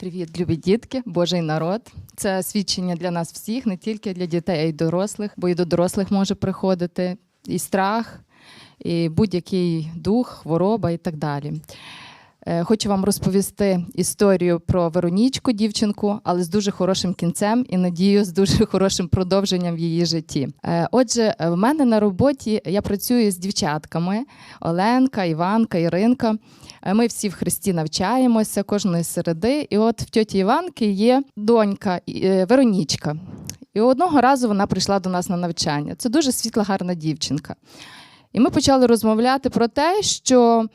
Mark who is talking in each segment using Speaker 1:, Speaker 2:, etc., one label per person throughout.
Speaker 1: Привіт, любі дітки, Божий народ. Це свідчення для нас всіх, не тільки для дітей, а й дорослих, бо і до дорослих може приходити і страх, і будь-який дух, хвороба і так далі. Е, Хочу вам розповісти історію про Веронічку, дівчинку, але з дуже хорошим кінцем і надію, з дуже хорошим продовженням в її житті. Е, Отже, в мене на роботі я працюю з дівчатками: Оленка, Іванка, Іринка. Е, Ми всі в Христі навчаємося кожної середи. І от в тьоті Іванки є донька е, Веронічка. І одного разу вона прийшла до нас на навчання. Це дуже світла, гарна дівчинка. І ми почали розмовляти про те, що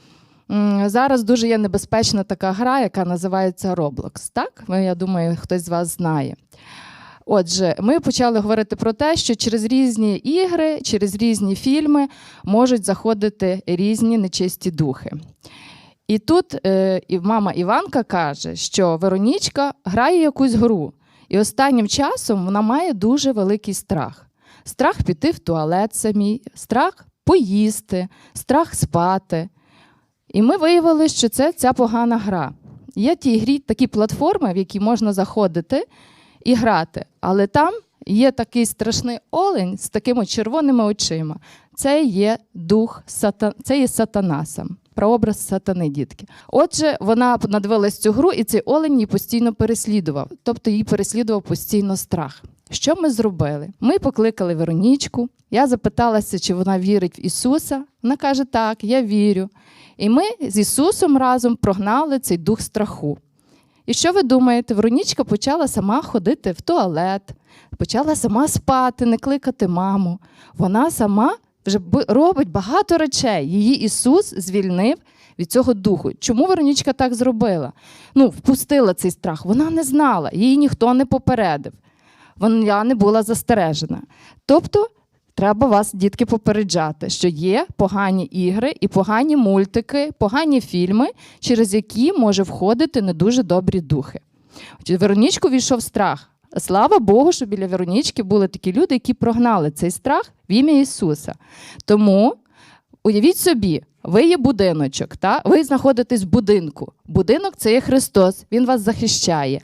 Speaker 1: зараз дуже є небезпечна така гра, яка називається Roblox. Так? Я думаю, хтось з вас знає. Отже, ми почали говорити про те, що через різні ігри, через різні фільми можуть заходити різні нечисті духи. І тут е, і мама Іванка каже, що Веронічка грає якусь гру, і останнім часом вона має дуже великий страх. Страх піти в туалет самій, страх поїсти, страх спати. І ми виявили, що це ця погана гра. Є ті грі, такі платформи, в які можна заходити і грати, але там є такий страшний олень з такими червоними очима. Це є дух сата... це є сатанасом, прообраз сатани, дітки. Отже, вона надивилась цю гру, і цей олень її постійно переслідував, тобто її переслідував постійно страх. Що ми зробили? Ми покликали Веронічку. Я запиталася, чи вона вірить в Ісуса. Вона каже: Так, я вірю. І ми з Ісусом разом прогнали цей дух страху. І що ви думаєте? Веронічка почала сама ходити в туалет, почала сама спати, не кликати маму. Вона сама вже робить багато речей. Її Ісус звільнив від цього духу. Чому Веронічка так зробила? Ну, впустила цей страх. Вона не знала, її ніхто не попередив. Вона не була застережена. Тобто, треба вас, дітки, попереджати, що є погані ігри і погані мультики, погані фільми, через які може входити не дуже добрі духи. Веронічку війшов страх. Слава Богу, що біля Веронічки були такі люди, які прогнали цей страх в ім'я Ісуса. Тому уявіть собі, ви є будиночок, та? ви знаходитесь в будинку. Будинок це є Христос, Він вас захищає.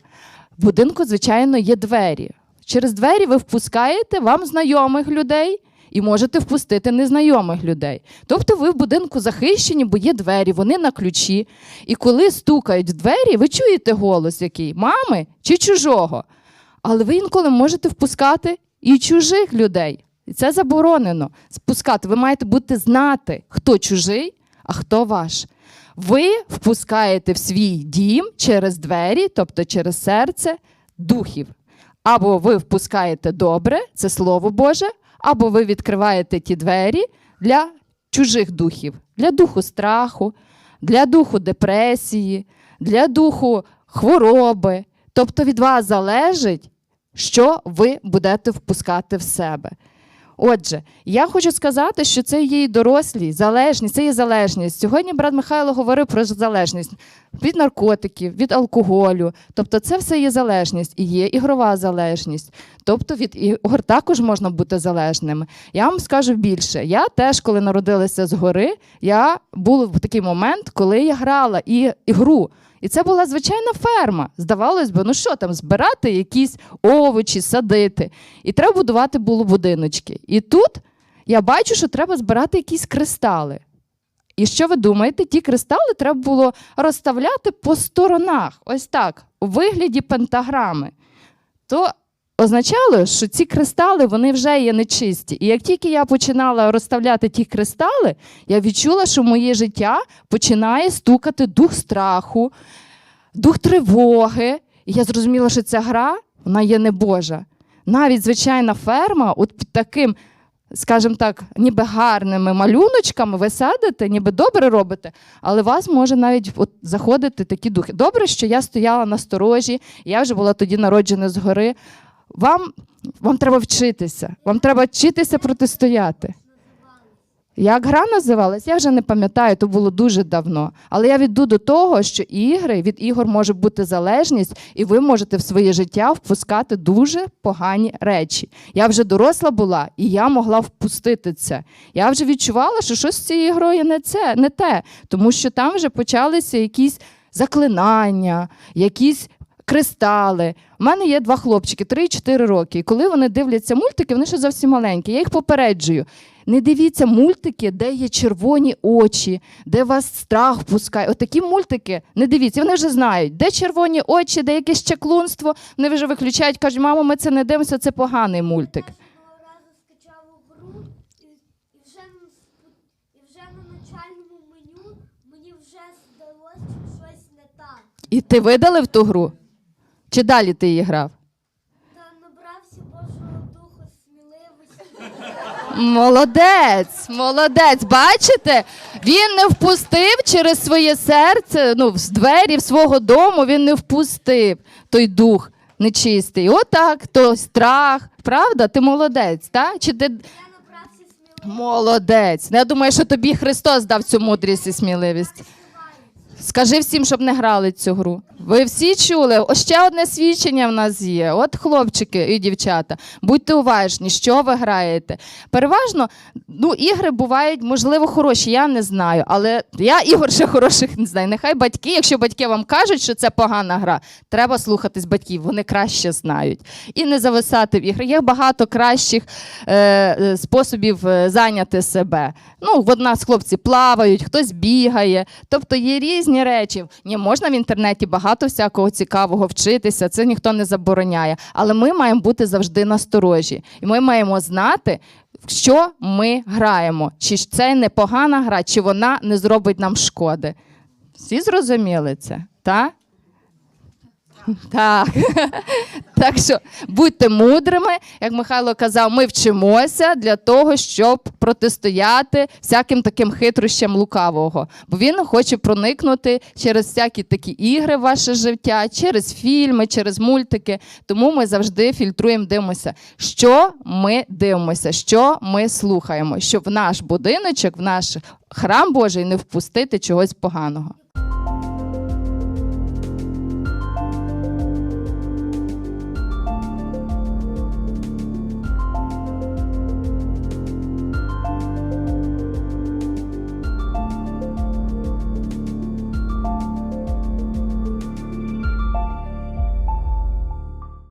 Speaker 1: В будинку, звичайно, є двері. Через двері ви впускаєте вам знайомих людей і можете впустити незнайомих людей. Тобто ви в будинку захищені, бо є двері, вони на ключі. І коли стукають в двері, ви чуєте голос який мами чи чужого. Але ви інколи можете впускати і чужих людей. І це заборонено спускати. Ви маєте бути знати, хто чужий, а хто ваш. Ви впускаєте в свій дім через двері, тобто через серце, духів. Або ви впускаєте добре, це Слово Боже, або ви відкриваєте ті двері для чужих духів, для духу страху, для духу депресії, для духу хвороби. Тобто від вас залежить, що ви будете впускати в себе. Отже, я хочу сказати, що це є і дорослі, залежність, це є залежність. Сьогодні брат Михайло говорив про залежність від наркотиків, від алкоголю. Тобто, це все є залежність і є ігрова залежність. Тобто від ігор також можна бути залежними. Я вам скажу більше. Я теж, коли народилася згори, я був в такий момент, коли я грала і ігру. І це була звичайна ферма. Здавалось би, ну що там, збирати якісь овочі, садити. І треба будувати було будиночки. І тут я бачу, що треба збирати якісь кристали. І що ви думаєте? Ті кристали треба було розставляти по сторонах, ось так, у вигляді пентаграми. То означало, що ці кристали вони вже є нечисті. І як тільки я починала розставляти ті кристали, я відчула, що моє життя починає стукати дух страху, дух тривоги. І я зрозуміла, що ця гра вона є небожа. Навіть звичайна ферма, от під таким, скажімо так, ніби гарними малюночками ви садите, ніби добре робите, але вас може навіть от заходити такі духи. Добре, що я стояла на сторожі, я вже була тоді народжена згори. Вам, вам треба вчитися, вам треба вчитися протистояти. Як гра називалась, я вже не пам'ятаю, то було дуже давно. Але я віду до того, що ігри від ігор може бути залежність, і ви можете в своє життя впускати дуже погані речі. Я вже доросла була, і я могла впустити це. Я вже відчувала, що щось з цією грою не це, не те, тому що там вже почалися якісь заклинання, якісь кристали. У мене є два хлопчики, 3 і 4 роки. І коли вони дивляться мультики, вони ще зовсім маленькі. Я їх попереджую. Не дивіться мультики, де є червоні очі, де вас страх пускає. Отакі мультики не дивіться. Вони вже знають, де червоні очі, де якесь чаклунство. Вони вже виключають, кажуть, мамо, ми це не дивимося, це поганий мультик.
Speaker 2: І
Speaker 1: ти видалив ту гру? Чи далі ти її грав?
Speaker 2: Та набрався Божого духу сміливості.
Speaker 1: Молодець, молодець. Бачите? Він не впустив через своє серце, ну, з двері в свого дому він не впустив той дух нечистий. Отак, то страх. Правда? Ти молодець, так? Чи ти молодець? Я думаю, що тобі Христос дав цю мудрість і сміливість. Скажи всім, щоб не грали цю гру. Ви всі чули? Ось ще одне свідчення в нас є. От хлопчики і дівчата, будьте уважні, що ви граєте. Переважно, ну, ігри бувають, можливо, хороші, я не знаю. Але я ігор ще хороших не знаю. Нехай батьки, якщо батьки вам кажуть, що це погана гра, треба слухатись батьків, вони краще знають. І не зависати в ігри. Є багато кращих е, е, способів е, зайняти себе. Ну, от нас хлопці плавають, хтось бігає. Тобто є різні речі. Ні, можна в інтернеті багато всякого цікавого вчитися, це ніхто не забороняє. Але ми маємо бути завжди насторожі. І ми маємо знати, що ми граємо. Чи це непогана гра, чи вона не зробить нам шкоди. Всі зрозуміли це? Так? Так. так що будьте мудрими, як Михайло казав, ми вчимося для того, щоб протистояти всяким таким хитрощам лукавого. Бо він хоче проникнути через всякі такі ігри в ваше життя, через фільми, через мультики. Тому ми завжди фільтруємо, дивимося, що ми дивимося, що ми слухаємо, щоб в наш будиночок, в наш храм Божий не впустити чогось поганого.